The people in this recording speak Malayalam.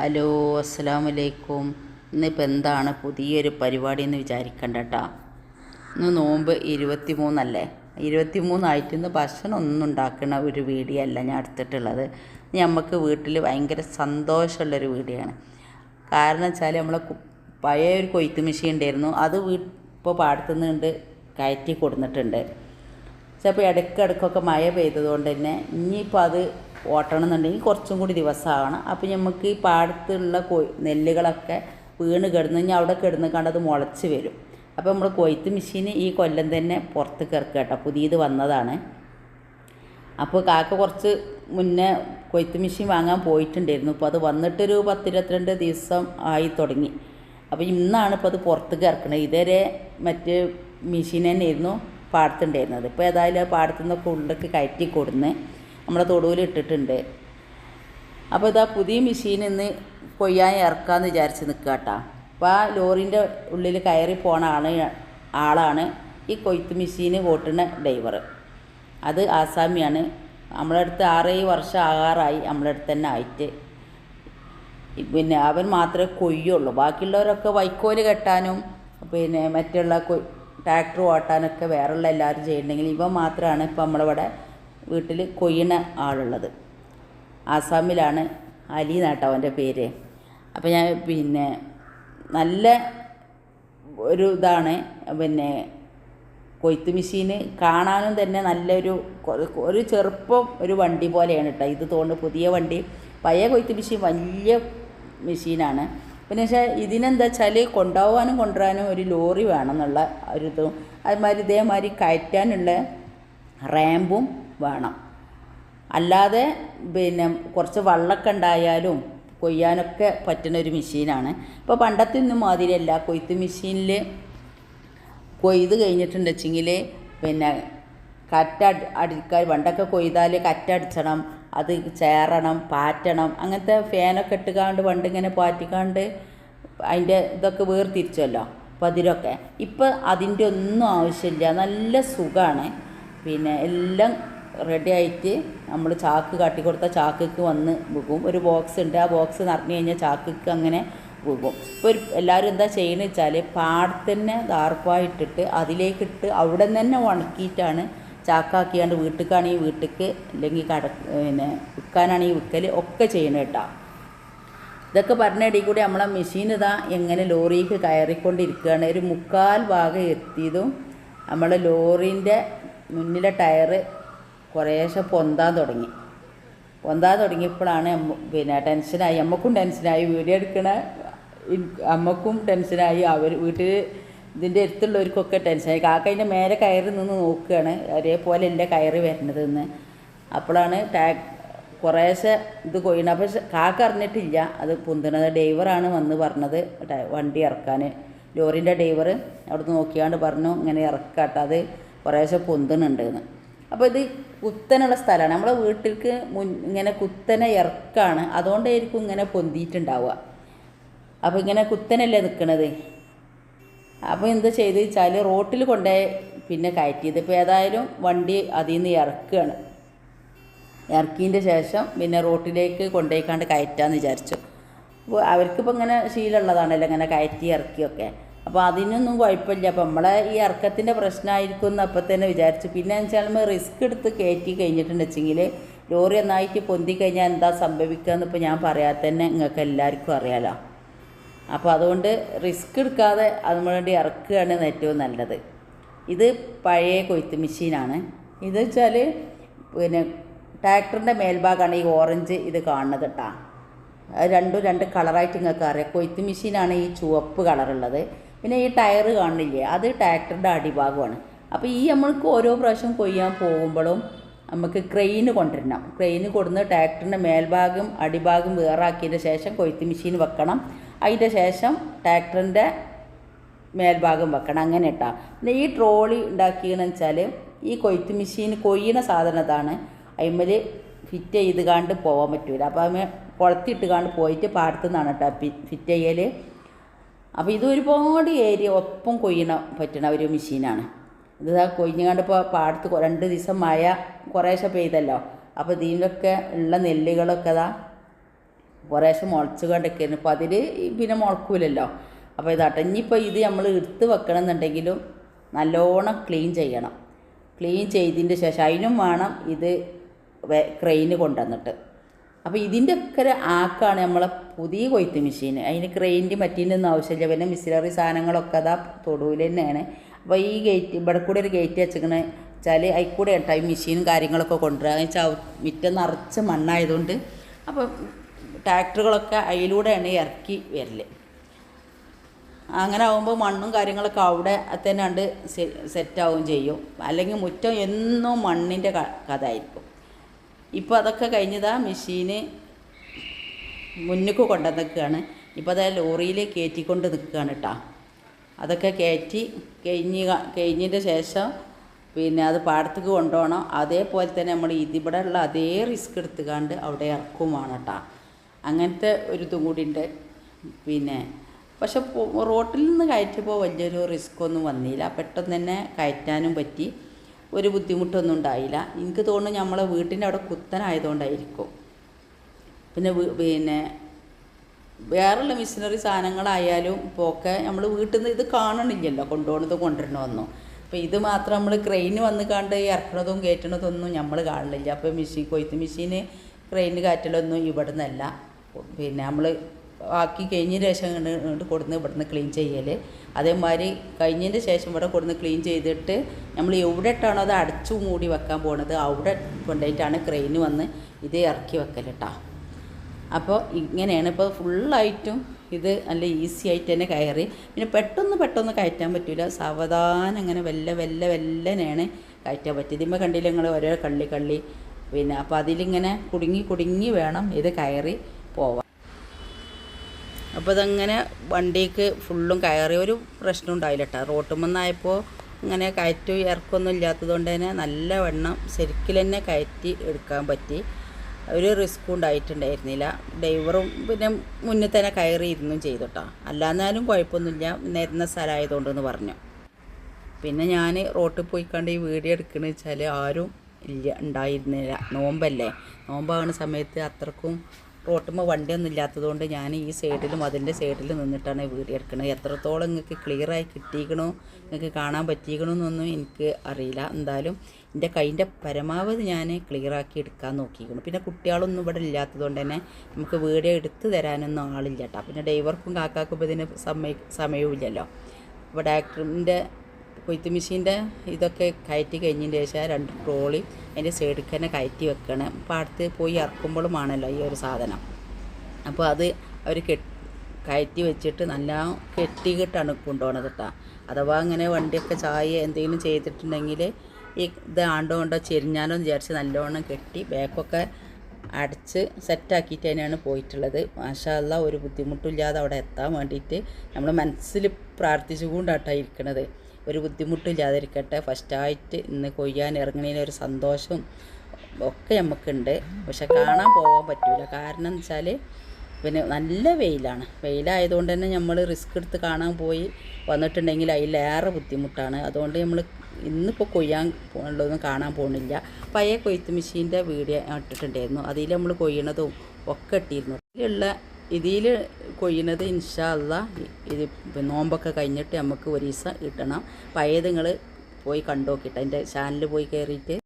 ഹലോ അസ്സലാമു വലൈക്കും ഇന്നിപ്പോൾ എന്താണ് പുതിയൊരു പരിപാടി എന്ന് വിചാരിക്കണ്ട കേട്ടോ ഇന്ന് നോമ്പ് ഇരുപത്തി മൂന്നല്ലേ ഇരുപത്തി മൂന്നായിട്ട് ഇന്ന് ഭക്ഷണം ഒന്നും ഉണ്ടാക്കുന്ന ഒരു വീഡിയോ അല്ല ഞാൻ എടുത്തിട്ടുള്ളത്. നമുക്ക് വീട്ടിൽ ഭയങ്കര സന്തോഷമുള്ളൊരു ആണ് കാരണം വെച്ചാൽ നമ്മളെ പഴയ ഒരു കൊയ്ത്ത് മെഷീൻ ഉണ്ടായിരുന്നു. അത് വീ ഇപ്പോൾ പാടത്തുനിന്നുണ്ട് കയറ്റി കൊടുത്തിട്ടുണ്ട് ചിലപ്പോൾ ഇടയ്ക്കിടയ്ക്കൊക്കെ മഴ പെയ്തതുകൊണ്ട് തന്നെ ഇനിയിപ്പോൾ അത് ഓട്ടണം എന്നുണ്ടെങ്കിൽ കുറച്ചും കൂടി ദിവസമാകണം അപ്പോൾ നമുക്ക് ഈ പാടത്തുള്ള കൊയ് നെല്ലുകളൊക്കെ വീണ് കിടന്നു കഴിഞ്ഞാൽ അവിടെ കിടന്ന് കണ്ടത് മുളച്ച് വരും. അപ്പോൾ നമ്മൾ കൊയ്ത്ത് മെഷീൻ ഈ കൊല്ലം തന്നെ പുറത്ത് കിറക്കുക കേട്ടോ. പുതിയത് വന്നതാണ്. അപ്പോൾ കാക്ക കുറച്ച് മുന്നേ കൊയ്ത്ത് മെഷീൻ വാങ്ങാൻ പോയിട്ടുണ്ടായിരുന്നു. അപ്പോൾ അത് വന്നിട്ടൊരു പത്തിരുപത്തിരണ്ട് ദിവസം ആയി തുടങ്ങി. അപ്പോൾ ഇന്നാണ് ഇപ്പോൾ അത് പുറത്തേക്ക് ഇറക്കണത് ഇതുവരെ മറ്റ് മെഷീൻ തന്നെയായിരുന്നു പാടത്തുണ്ടായിരുന്നത്. ഇപ്പോൾ ഏതായാലും ആ പാടത്തു നിന്നൊക്കെ ഉള്ളിലേക്ക് കയറ്റി കൊടുന്ന് നമ്മളെ തൊടുവിൽ ഇട്ടിട്ടുണ്ട്. അപ്പോൾ ഇതാ പുതിയ മെഷീൻ ഇന്ന് കൊയ്യാൻ ഇറക്കാമെന്ന് വിചാരിച്ച് നിൽക്കുക കേട്ടോ അപ്പോൾ ആ ലോറിന്റെ ഉള്ളിൽ കയറി പോണ ആണ് ആളാണ് ഈ കൊയ്ത്ത് മെഷീൻ ഓട്ടുന്ന ഡ്രൈവർ അത് ആസാമിയാണ്. നമ്മളെ അടുത്ത് ആറേഴ് വർഷം ആകാറായി നമ്മളെ അടുത്ത് തന്നെ ആയിട്ട്. പിന്നെ അവൻ മാത്രമേ കൊയ്യുള്ളൂ. ബാക്കിയുള്ളവരൊക്കെ വൈക്കോൽ കെട്ടാനും പിന്നെ മറ്റുള്ള കൊയ് ട്രാക്ടർ ഓട്ടാനൊക്കെ വേറെയുള്ള എല്ലാവരും ചെയ്യുന്നുണ്ടെങ്കിൽ ഇവൻ മാത്രമാണ് ഇപ്പം നമ്മളിവിടെ വീട്ടിൽ കൊയ്യണ ആളുള്ളത്. ആസാമിലാണ് അലി എന്നാട്ടോ അവന്റെ പേര്. അപ്പോൾ ഞാൻ പിന്നെ നല്ല ഒരു ഇതാണ്. പിന്നെ കൊയ്ത്ത് മെഷീന് കാണാനും തന്നെ നല്ലൊരു ഒരു ചെറുപ്പം ഒരു വണ്ടി പോലെയാണ് കേട്ടോ. ഇത് തോന്നുന്നു പുതിയ വണ്ടി. പഴയ കൊയ്ത്ത് മെഷീൻ വലിയ മെഷീനാണ്. പിന്നെ പക്ഷേ ഇതിനെന്താ വെച്ചാൽ കൊണ്ടുപോകാനും കൊണ്ടുവരാനും ഒരു ലോറി വേണം എന്നുള്ള ഒരു ഇതും. അതുമാതിരി ഇതേമാതിരി കയറ്റാനുള്ള റാമ്പും വേണം. അല്ലാതെ പിന്നെ കുറച്ച് വള്ളമൊക്കെ ഉണ്ടായാലും കൊയ്യാനൊക്കെ പറ്റുന്ന ഒരു മെഷീനാണ്. ഇപ്പോൾ പണ്ടത്തെ ഒന്നും മാതിരിയല്ല കൊയ്ത്ത് മെഷീനിൽ കൊയ്ത് കഴിഞ്ഞിട്ടുണ്ട് വെച്ചെങ്കിൽ പിന്നെ കറ്റ അടിക്കാൻ പണ്ടൊക്കെ കൊയ്താൽ കറ്റടിച്ചണം അത് ചേറണം പാറ്റണം അങ്ങനത്തെ ഫാനൊക്കെ ഇട്ടുകാണ്ട് പണ്ട് ഇങ്ങനെ പാറ്റിക്കാണ്ട് അതിന്റെ ഇതൊക്കെ വേർതിരിച്ചല്ലോ പതിരൊക്കെ. ഇപ്പം അതിന്റെ ഒന്നും ആവശ്യമില്ല. നല്ല സുഖമാണ് പിന്നെ എല്ലാം റെഡി ആയിട്ട് നമ്മൾ ചാക്ക് കാട്ടി കൊടുത്ത ചാക്കിക്ക് വന്ന് വിൽക്കും ഒരു ബോക്സ് ഉണ്ട്. ആ ബോക്സ് നിറഞ്ഞു കഴിഞ്ഞാൽ ചാക്കിക്ക് അങ്ങനെ വിൽക്കും ഇപ്പോൾ ഒരു എല്ലാവരും എന്താ ചെയ്യണമെന്ന് വെച്ചാൽ പാടത്തന്നെ ദാർപ്പായിട്ടിട്ട് അതിലേക്കിട്ട് അവിടെ തന്നെ ഉണക്കിയിട്ടാണ് ചാക്കാക്കിയാണ്ട് വീട്ടിലേക്കാണെങ്കിൽ വീട്ടിലേക്ക് അല്ലെങ്കിൽ കട പിന്നെ വിൽക്കാനാണെങ്കിൽ വിൽക്കൽ ഒക്കെ ചെയ്യണം കേട്ടോ ഇതൊക്കെ പറഞ്ഞിടയിൽ കൂടി നമ്മളെ മെഷീൻ ഇതാ എങ്ങനെ ലോറിക്ക് കയറിക്കൊണ്ടിരിക്കുകയാണ് ഒരു മുക്കാൽ ഭാഗം എത്തിയതും നമ്മളെ ലോറിന്റെ മുന്നിലെ ടയറ് കുറേശ്ശെ പൊന്താൻ തുടങ്ങി. പൊന്താൻ തുടങ്ങിയപ്പോഴാണ് പിന്നെ ടെൻഷനായി. അമ്മക്കും ടെൻഷനായി. വീഡിയോ എടുക്കണ അമ്മക്കും ടെൻഷനായി. അവർ വീട്ടിൽ ഇതിന്റെ അടുത്തുള്ളവർക്കൊക്കെ ടെൻഷനായി. കാക്ക അതിന്റെ മേലെ കയറി നിന്ന് നോക്കുകയാണ്. ഒരേപോലെ എന്റെ കയറി വരുന്നതെന്ന് അപ്പോഴാണ് ടാ കുറേശ്ശെ ഇത് കൊയ്യണം അപ്പോൾ കാക്ക അറിഞ്ഞിട്ടില്ല. അത് പൊന്തണത് ഡ്രൈവറാണ് വന്ന് പറഞ്ഞത്. വണ്ടി ഇറക്കാൻ. ലോറിന്റെ ഡ്രൈവർ അവിടുന്ന് നോക്കിയാണ്ട് പറഞ്ഞു ഇങ്ങനെ ഇറക്കാട്ടത് കുറേശ്ശെ പൊന്തണുണ്ട് എന്ന്. അപ്പോൾ ഇത് കുത്തനുള്ള സ്ഥലമാണ് നമ്മളെ വീട്ടിലേക്ക് മുൻ ഇങ്ങനെ കുത്തനെ ഇറക്കാണ്. അതുകൊണ്ടായിരിക്കും ഇങ്ങനെ പൊന്തിയിട്ടുണ്ടാവുക. അപ്പോൾ ഇങ്ങനെ കുത്തനല്ലേ നിൽക്കണത് അപ്പോൾ എന്താ ചെയ്ത് വെച്ചാൽ റോട്ടിൽ കൊണ്ടേ പിന്നെ കയറ്റിയത്. ഇപ്പോൾ ഏതായാലും വണ്ടി അതിൽ നിന്ന് ഇറക്കുകയാണ് ഇറക്കിയതിന്റെ ശേഷം പിന്നെ റോട്ടിലേക്ക് കൊണ്ടുപോയിക്കാണ്ട് കയറ്റാമെന്ന് വിചാരിച്ചു. അപ്പോൾ അവർക്കിപ്പോൾ ഇങ്ങനെ ശീലമുള്ളതാണല്ലോ ഇങ്ങനെ കയറ്റി ഇറക്കിയൊക്കെ. അപ്പോൾ അതിനൊന്നും കുഴപ്പമില്ല. അപ്പോൾ നമ്മളെ ഈ ഇറക്കത്തിന്റെ പ്രശ്നമായിരിക്കും എന്ന് അപ്പം തന്നെ വിചാരിച്ചു. പിന്നെ വെച്ചാൽ നമ്മൾ റിസ്ക് എടുത്ത് കയറ്റി കഴിഞ്ഞിട്ടുണ്ട് വെച്ചെങ്കിൽ ലോറി ഒന്നായിട്ട് പൊന്തി കഴിഞ്ഞാൽ എന്താ സംഭവിക്കുക എന്നിപ്പോൾ ഞാൻ പറയാതെ തന്നെ നിങ്ങൾക്ക് എല്ലാവർക്കും അറിയാലോ. അപ്പോൾ അതുകൊണ്ട് റിസ്ക് എടുക്കാതെ അതിന് വേണ്ടി ഇറക്കുകയാണ് ഏറ്റവും നല്ലത്. ഇത് പഴയ കൊയ്ത്ത് മെഷീനാണ്. ഇത് വെച്ചാൽ പിന്നെ ട്രാക്ടറിന്റെ മേൽഭാഗമാണ് ഈ ഓറഞ്ച് ഇത് കാണുന്നത് കേട്ടോ. രണ്ടും രണ്ട് കളറായിട്ട് നിങ്ങൾക്ക് അറിയാം കൊയ്ത്ത് മെഷീനാണ് ഈ ചുവപ്പ് കളറുള്ളത്. പിന്നെ ഈ ടയർ കാണില്ലേ അത് ട്രാക്ടറിന്റെ അടിഭാഗമാണ്. അപ്പോൾ ഈ നമ്മൾക്ക് ഓരോ പ്രാവശ്യം കൊയ്യാൻ പോകുമ്പോഴും നമുക്ക് ക്രെയിന് കൊണ്ടുവരണം. ക്രെയിന് കൊടുന്ന് ട്രാക്ടറിന്റെ മേൽഭാഗം അടിഭാഗം വേറാക്കിയതിന്റെ ശേഷം കൊയ്ത്ത് മെഷീൻ വെക്കണം. അതിന്റെ ശേഷം ട്രാക്ടറിന്റെ മേൽഭാഗം വെക്കണം. അങ്ങനെ ഇട്ടാ പിന്നെ ഈ ട്രോളി ഉണ്ടാക്കിയെന്ന് വെച്ചാൽ ഈ കൊയ്ത്ത് മെഷീൻ കൊയ്യണ സാധനം ഇതാണ് അതിന്മേൽ ഫിറ്റ് ചെയ്ത് കാണ്ട് പോകാൻ പറ്റില്ല അപ്പോൾ അതിന് കുളത്തിട്ട് കാണ്ട് പോയിട്ട് പാടത്തു നിന്നാണ് കേട്ടോ ഫിറ്റ് ചെയ്യൽ അപ്പോൾ ഇത് ഒരുപാട് ഏരിയ ഒപ്പം കൊയ്യണ പറ്റണ ഒരു മെഷീനാണ്. ഇത് കൊയ്ഞ്ഞുകാണ്ട് ഇപ്പോൾ പാടത്ത് രണ്ട് ദിവസം മഴ കുറേശ്ശെ പെയ്തല്ലോ. അപ്പോൾ ഇതിലൊക്കെ ഉള്ള നെല്ലുകളൊക്കെ ഇതാ കുറേശ്ശെ മുളച്ച് കണ്ടൊക്കെയാണ്. അപ്പോൾ അതിൽ പിന്നെ മുളക്കൂലല്ലോ. അപ്പോൾ ഇതാട്ടെ ഇത് നമ്മൾ എടുത്ത് വെക്കണം എന്നുണ്ടെങ്കിലും നല്ലോണം ക്ലീൻ ചെയ്യണം. ക്ലീൻ ചെയ്തതിന്റെ ശേഷം അതിനും വേണം ഇത് ക്രെയിന് കൊണ്ടുവന്നിട്ട്. അപ്പോൾ ഇതിന്റെ ഒക്കെ ആക്കാണ് നമ്മളെ പുതിയ കൊയ്ത്ത് മെഷീൻ അതിന് ക്രെയിന്റെ മറ്റീന്റെ ഒന്നും ആവശ്യമില്ല. പിന്നെ മിസിലറി സാധനങ്ങളൊക്കെ അതാ തൊടുവിൽ തന്നെയാണ്. അപ്പോൾ ഈ ഗേറ്റ് ഇവിടെ കൂടെ ഒരു ഗേറ്റ് വെച്ചിക്കണ വെച്ചാൽ അതിൽ കൂടെ ഈ മെഷീനും കാര്യങ്ങളൊക്കെ കൊണ്ടുവരാം എന്ന് വെച്ചാൽ മുറ്റം നിറച്ച് മണ്ണായതുകൊണ്ട് അപ്പോൾ ട്രാക്ടറുകളൊക്കെ അതിലൂടെയാണ് ഇറക്കി വരൽ. അങ്ങനെ ആകുമ്പോൾ മണ്ണും കാര്യങ്ങളൊക്കെ അവിടെ തന്നെ കണ്ട് സെറ്റാവുകയും ചെയ്യും. അല്ലെങ്കിൽ മുറ്റം എന്നും മണ്ണിന്റെ കഥ ആയിരിക്കും ഇപ്പോൾ അതൊക്കെ കഴിഞ്ഞതാ മെഷീന് മുന്നിക്ക് നിൽക്കുകയാണ്. ഇപ്പോൾ അതായത് ലോറിയിൽ കയറ്റിക്കൊണ്ട് നിൽക്കുകയാണ് കേട്ടോ അതൊക്കെ കയറ്റി കഴിഞ്ഞ് കഴിഞ്ഞതിന്റെ ശേഷം പിന്നെ അത് പാടത്തേക്ക് കൊണ്ടുപോകണം. അതേപോലെ തന്നെ നമ്മൾ ഇതിവിടെ ഉള്ള അതേ റിസ്ക് എടുത്തുകാണ്ട് അവിടെ ഇറക്കും വേണം കേട്ടോ അങ്ങനത്തെ ഒരു ഇതും കൂടി ഉണ്ട് പിന്നെ പക്ഷെ റോട്ടിൽ നിന്ന് കയറ്റിയപ്പോൾ വലിയൊരു റിസ്ക് ഒന്നും വന്നില്ല. പെട്ടെന്ന് തന്നെ കയറ്റാനും പറ്റി. ഒരു ബുദ്ധിമുട്ടൊന്നും ഉണ്ടായില്ല. എനിക്ക് തോന്നുന്നു നമ്മളെ വീട്ടിന്റെ അവിടെ കുത്തനായതുകൊണ്ടായിരിക്കും. പിന്നെ പിന്നെ വേറുള്ള മിഷനറി സാധനങ്ങളായാലും ഇപ്പോൾ ഒക്കെ നമ്മൾ വീട്ടിൽ നിന്ന് ഇത് കാണണില്ലല്ലോ കൊണ്ടുപോകണത് കൊണ്ടുവരണമെന്നും. അപ്പോൾ ഇത് മാത്രം നമ്മൾ ക്രെയിന് വന്ന് കണ്ട് ഇറക്കണതും കയറ്റണതൊന്നും നമ്മൾ കാണുന്നില്ല അപ്പോൾ മെഷീൻ കൊയ്ത്ത് മെഷീന് ക്രെയിന് കയറ്റലൊന്നും ഇവിടെ നിന്നല്ല പിന്നെ നമ്മൾ ആക്കി കഴിഞ്ഞതിന് ശേഷം കൊണ്ട് കൊടുന്ന് ഇവിടുന്ന് ക്ലീൻ ചെയ്യൽ അതേമാതിരി കഴിഞ്ഞതിന്റെ ശേഷം ഇവിടെ കൊടുന്ന് ക്ലീൻ ചെയ്തിട്ട് നമ്മൾ എവിടെ ഇട്ടാണോ അത് അടച്ചു മൂടി വെക്കാൻ പോണത് അവിടെ കൊണ്ടുപോയിട്ടാണ് ക്രെയിൻ വന്ന് ഇത് ഇറക്കി വെക്കൽ കേട്ടോ അപ്പോൾ ഇങ്ങനെയാണ് ഇപ്പോൾ ഫുള്ളായിട്ടും ഇത് നല്ല ഈസി ആയിട്ട് തന്നെ കയറി. പിന്നെ പെട്ടെന്ന് പെട്ടെന്ന് കയറ്റാൻ പറ്റില്ല സാവധാനം അങ്ങനെ വെല്ല വെല്ല വെല്ലനെയാണ് കയറ്റാൻ പറ്റിയത്. ഇമ്മ കണ്ടില്ല നിങ്ങൾ ഓരോ കള്ളി കള്ളി? പിന്നെ അപ്പോൾ അതിലിങ്ങനെ കുടുങ്ങി കുടുങ്ങി വേണം ഇത് കയറി പോവാൻ. അപ്പോൾ അതങ്ങനെ വണ്ടിക്ക് ഫുള്ളും കയറി ഒരു പ്രശ്നം ഉണ്ടായില്ല കേട്ടോ റോട്ടുമെന്നായപ്പോൾ ഇങ്ങനെ കയറ്റും ഇറക്കൊന്നും ഇല്ലാത്തത് കൊണ്ട് തന്നെ നല്ല വെണ്ണം ശരിക്കും തന്നെ കയറ്റി എടുക്കാൻ പറ്റി. ഒരു റിസ്ക്കും ഉണ്ടായിട്ടുണ്ടായിരുന്നില്ല. ഡ്രൈവറും പിന്നെ മുന്നേ തന്നെ കയറി ഇരുന്നും ചെയ്തു കേട്ടോ അല്ലാന്നാലും കുഴപ്പമൊന്നുമില്ല. നേരുന്ന സ്ഥലമായതുകൊണ്ടെന്ന് പറഞ്ഞു. പിന്നെ ഞാൻ റോട്ടിൽ പോയി കണ്ട് ഈ വീഡിയോ എടുക്കണമെന്ന് വെച്ചാൽ ആരും ഇല്ല ഉണ്ടായിരുന്നില്ല. നോമ്പല്ലേ? നോമ്പാകുന്ന സമയത്ത് അത്രക്കും റോട്ടുമ്പോൾ വണ്ടിയൊന്നും ഇല്ലാത്തതുകൊണ്ട് ഞാൻ ഈ സൈഡിലും അതിന്റെ സൈഡിലും നിന്നിട്ടാണ് വീഡിയോ എടുക്കുന്നത് എത്രത്തോളം നിങ്ങൾക്ക് ക്ലിയറായി കിട്ടിയിക്കണോ നിങ്ങൾക്ക് കാണാൻ പറ്റിയിക്കണമെന്നൊന്നും എനിക്ക് അറിയില്ല. എന്തായാലും എന്റെ കൈന്റെ പരമാവധി ഞാൻ ക്ലിയറാക്കി എടുക്കാൻ നോക്കിയിരിക്കണം. പിന്നെ കുട്ടികളൊന്നും ഇവിടെ ഇല്ലാത്തതുകൊണ്ട് തന്നെ നമുക്ക് വീഡിയോ എടുത്ത് തരാനൊന്നും ആളില്ല കേട്ടോ. പിന്നെ ഡ്രൈവർക്കും കാക്കാക്കും ഇതിന് സമയ സമയവും ഇല്ലല്ലോ അപ്പോൾ ഡാക്ടറിന്റെ കൊയ്ത്ത് മെഷീന്റെ ഇതൊക്കെ കയറ്റി കഴിഞ്ഞതിന് ശേഷം രണ്ട് ട്രോളി അതിന്റെ സൈഡിൽ തന്നെ കയറ്റി വെക്കണം. പാടത്ത് പോയി ഇറക്കുമ്പോഴുമാണല്ലോ ഈ ഒരു സാധനം. അപ്പോൾ അത് അവർ കയറ്റി വെച്ചിട്ട് നല്ല കെട്ടിയിട്ടാണ് കൊണ്ടുപോകണത് കേട്ടോ. അഥവാ അങ്ങനെ വണ്ടിയൊക്കെ ചായ എന്തെങ്കിലും ചെയ്തിട്ടുണ്ടെങ്കിൽ ഈ ഇത് ആണ്ടോ കൊണ്ടോ ചെരിഞ്ഞാലോ വിചാരിച്ച് നല്ലോണം കെട്ടി ബാക്കൊക്കെ അടച്ച് സെറ്റാക്കിയിട്ട് തന്നെയാണ് പോയിട്ടുള്ളത്. മാഷാല്ല ഒരു ബുദ്ധിമുട്ടില്ലാതെ അവിടെ എത്താൻ വേണ്ടിയിട്ട് നമ്മൾ മനസ്സിൽ പ്രാർത്ഥിച്ചുകൊണ്ടാട്ടാണ് ഇരിക്കണത്. ഒരു ബുദ്ധിമുട്ടില്ലാതിരിക്കട്ടെ. ഫസ്റ്റായിട്ട് ഇന്ന് കൊയ്യാൻ ഇറങ്ങുന്നതിന് ഒരു സന്തോഷവും ഒക്കെ നമുക്കുണ്ട് പക്ഷെ കാണാൻ പോകാൻ പറ്റില്ല കാരണം എന്ന് വെച്ചാൽ പിന്നെ നല്ല വെയിലാണ്. വെയിലായതുകൊണ്ട് തന്നെ നമ്മൾ റിസ്ക് എടുത്ത് കാണാൻ പോയി വന്നിട്ടുണ്ടെങ്കിൽ അതിലേറെ ബുദ്ധിമുട്ടാണ്. അതുകൊണ്ട് നമ്മൾ ഇന്നിപ്പോൾ കൊയ്യാൻ ഉള്ളതൊന്നും കാണാൻ പോകുന്നില്ല പഴയ കൊയ്ത്ത് മെഷീന്റെ വീഡിയോ ഇട്ടിട്ടുണ്ടായിരുന്നു. അതിൽ നമ്മൾ കൊയ്യണതും ഒക്കെ ഇട്ടിരുന്നു. ഇതിലുള്ള ഇതിൽ കൊയ്യണത് ഇൻഷാല്ല ഇത് നോമ്പൊക്കെ കഴിഞ്ഞിട്ട് നമുക്ക് ഒരു ദിവസം ഇടണം. പഴയത് നിങ്ങൾ പോയി കണ്ടു നോക്കിയിട്ട് എന്റെ ചാനൽ പോയി കയറിയിട്ട്